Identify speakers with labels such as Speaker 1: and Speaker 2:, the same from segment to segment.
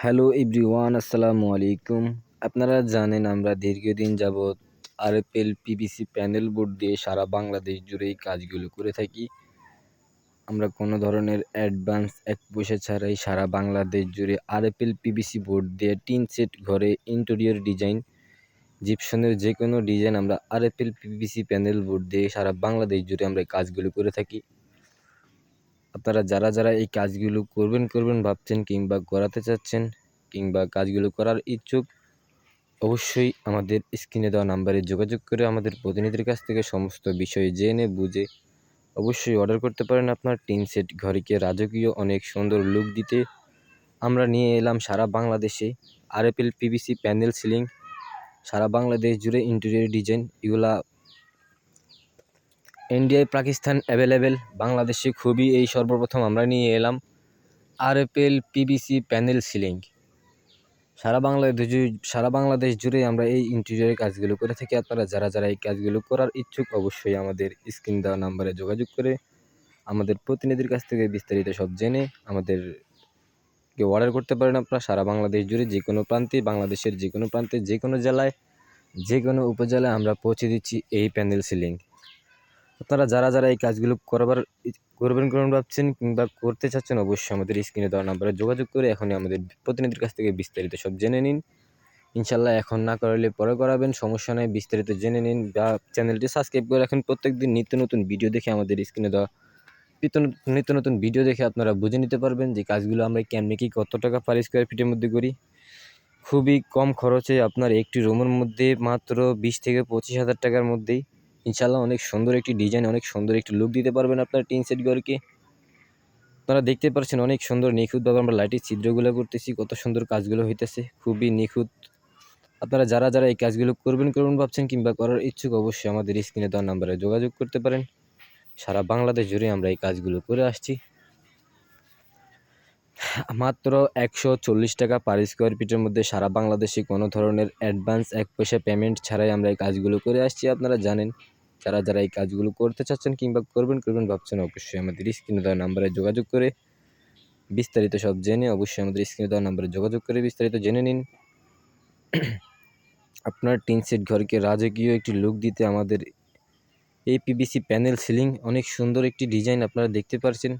Speaker 1: Hello everyone, আসসালামু আলাইকুম। আপনারা জানেন আমরা দীর্ঘদিন যাবৎ আরএফএল পিভিসি প্যানেল বোর্ড দিয়ে সারা বাংলাদেশ জুড়ে এই কাজগুলো করে থাকি। আমরা কোনো ধরনের অ্যাডভান্স এক পয়সা ছাড়াই সারা বাংলাদেশ জুড়ে আরএফএল পিভিসি বোর্ড দিয়ে টিন সেট ঘরে ইন্টেরিয়র ডিজাইন জিপসনের যে কোনো ডিজাইন আমরা আরএফএল পিভিসি প্যানেল বোর্ড দিয়ে সারা বাংলাদেশ জুড়ে আমরা এই কাজগুলো করে থাকি। আপনারা যারা যারা এই কাজগুলো করবেন করবেন ভাবছেন কিংবা করাতে চাচ্ছেন কিংবা কাজগুলো করার ইচ্ছুক, অবশ্যই আমাদের স্ক্রিনে দেওয়া নাম্বারে যোগাযোগ করে আমাদের প্রতিনিধির কাছ থেকে সমস্ত বিষয় জেনে, বুঝে অবশ্যই অর্ডার করতে পারেন আপনার টিন সেট ঘরকে রাজকীয় অনেক সুন্দর লুক দিতে। আমরা নিয়ে এলাম সারা বাংলাদেশে আরএফএল পিভিসি প্যানেল সিলিং সারা বাংলাদেশ জুড়ে ইন্টেরিয়র ডিজাইন এগুলা ইন্ডিয়ায় পাকিস্তান অ্যাভেলেবেল বাংলাদেশে খুবই এই সর্বপ্রথম আমরা নিয়ে এলাম। আরএফএল পিবিসি প্যানেল সিলিং সারা বাংলাদেশ সারা বাংলাদেশ জুড়ে আমরা এই ইন্টেরিয়রের কাজগুলো করে থাকি। আপনারা যারা যারা এই কাজগুলো করার ইচ্ছুক, অবশ্যই আমাদের স্ক্রিন দেওয়া নাম্বারে যোগাযোগ করে আমাদের প্রতিনিধির কাছ থেকে বিস্তারিত সব জেনে আমাদেরকে অর্ডার করতে পারেন আপনারা। সারা বাংলাদেশ জুড়ে যে কোনো প্রান্তে, বাংলাদেশের যে কোনো প্রান্তে, যে কোনো জেলায়, যে কোনো উপজেলায় আমরা পৌঁছে দিচ্ছি এই প্যানেল সিলিং আপনারা যারা যারা এই কাজগুলো করবার করবেন করবেন ভাবছেন কিংবা করতে চাচ্ছেন, অবশ্যই আমাদের স্ক্রিনে দেওয়া নাম্বারে যোগাযোগ করে এখনই আমাদের প্রতিনিধির কাছ থেকে বিস্তারিত সব জেনে নিন। ইনশাল্লাহ এখন না করালে পরে করাবেন, সমস্যা নেই, বিস্তারিত জেনে নিন বা চ্যানেলটি সাবস্ক্রাইব করে রাখেন। প্রত্যেক দিন নিত্য নতুন ভিডিও দেখে আমাদের স্ক্রিনে দেওয়া নিত্য নতুন ভিডিও দেখে আপনারা বুঝে নিতে পারবেন যে কাজগুলো আমরা কেমনি কি, কত টাকা পার স্কোয়ার ফিটের মধ্যে করি। খুবই কম খরচে আপনার একটি রুমের মধ্যে মাত্র বিশ থেকে পঁচিশ হাজার টাকার মধ্যেই ইনশাল্লাহ অনেক সুন্দর একটি ডিজাইন অনেক সুন্দর একটি লুক দিতে পারবেন আপনার টিন সেট ঘরকে আপনারা দেখতে পাচ্ছেন অনেক সুন্দর নিখুঁতভাবে আমরা লাইটের ছিদ্রগুলো করতেছি, কত সুন্দর কাজগুলো হইতেছে, খুবই নিখুঁত। আপনারা যারা যারা এই কাজগুলো করবেন করবেন ভাবছেন কিংবা করার ইচ্ছুক, অবশ্যই আমাদের স্ক্রিনে দেওয়ার নাম্বারে যোগাযোগ করতে পারেন। সারা বাংলাদেশ জুড়ে আমরা এই কাজগুলো করে আসছি। মাত্র একশো চল্লিশ টাকা পার স্কোয়ার ফিটের মধ্যে সারা বাংলাদেশে কোনো ধরনের অ্যাডভান্স এক পয়সা পেমেন্ট ছাড়াই আমরা এই কাজগুলো করে আসছি, আপনারা জানেন। যারা যারা এই কাজগুলো করতে চাচ্ছেন কিংবা করবেন করবেন ভাবছেন অবশ্যই আমাদের স্ক্রিনে দেওয়া নাম্বারে যোগাযোগ করে বিস্তারিত সব জেনে অবশ্যই আমাদের স্ক্রিনে দেওয়া নাম্বারে যোগাযোগ করে বিস্তারিত জেনে নিন। আপনার টিন সেট ঘরকে রাজকীয় একটি লুক দিতে আমাদের এই পিবিসি প্যানেল সিলিং অনেক সুন্দর একটি ডিজাইন আপনারা দেখতে পাচ্ছেন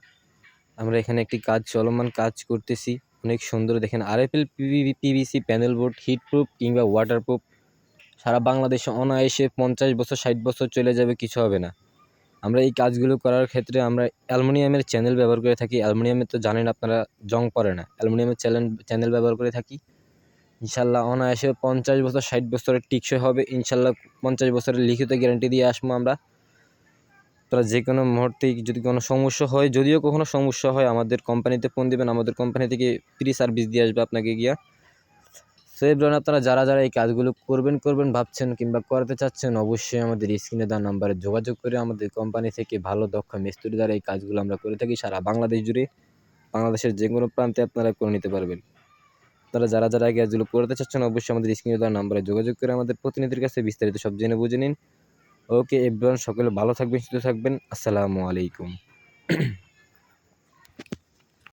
Speaker 1: আমরা এখানে একটি কাজ, চলমান কাজ করতেছি। অনেক সুন্দর দেখেন RFL PVC panel board heatproof কিংবা ওয়াটারপ্রুফ সারা বাংলাদেশে অনায়াসে পঞ্চাশ বছর, ষাট বছর চলে যাবে, কিছু হবে না। আমরা এই কাজগুলো করার ক্ষেত্রে আমরা অ্যালুমিনিয়ামের চ্যানেল ব্যবহার করে থাকি। অ্যালুমিনিয়ামের তো জানেন আপনারা, জং পড়ে না। অ্যালুমিনিয়ামের চ্যানেল চ্যানেল ব্যবহার করে থাকি। ইনশাল্লাহ অনায়াসে পঞ্চাশ বছর, ষাট বছরের টিকসই হবে। ইনশাল্লাহ পঞ্চাশ বছরের লিখিত গ্যারান্টি দিয়ে আসব আমরা। তারা যে কোনো মুহূর্তেই যদি কোনো সমস্যা হয়, যদিও কখনো সমস্যা হয়, আমাদের কোম্পানিতে ফোন দেবেন, আমাদের কোম্পানি থেকে ফ্রি সার্ভিস দিয়ে আসবে আপনাকে গিয়া। সো এবার আপনারা যারা যারা এই কাজগুলো করবেন করবেন, ভাবছেন কিংবা করাতে চাচ্ছেন, অবশ্যই আমাদের স্ক্রিনে দেওয়া নাম্বারে যোগাযোগ করে আমাদের কোম্পানি থেকে ভালো, দক্ষ মিস্ত্রি দ্বারা এই কাজগুলো আমরা করে থাকি। সারা বাংলাদেশ জুড়ে, বাংলাদেশের যে কোনো প্রান্তে আপনারা করে নিতে পারবেন। তারা যারা যারা এই কাজগুলো করতে চাচ্ছেন, অবশ্যই আমাদের স্ক্রিনে দেওয়া নাম্বারে যোগাযোগ করে আমাদের প্রতিনিধির কাছে বিস্তারিত সব জেনে বুঝে নিন। ওকে এভরিওয়ান সকলে ভালো থাকবেন সুস্থ থাকবেন। আসসালামু আলাইকুম।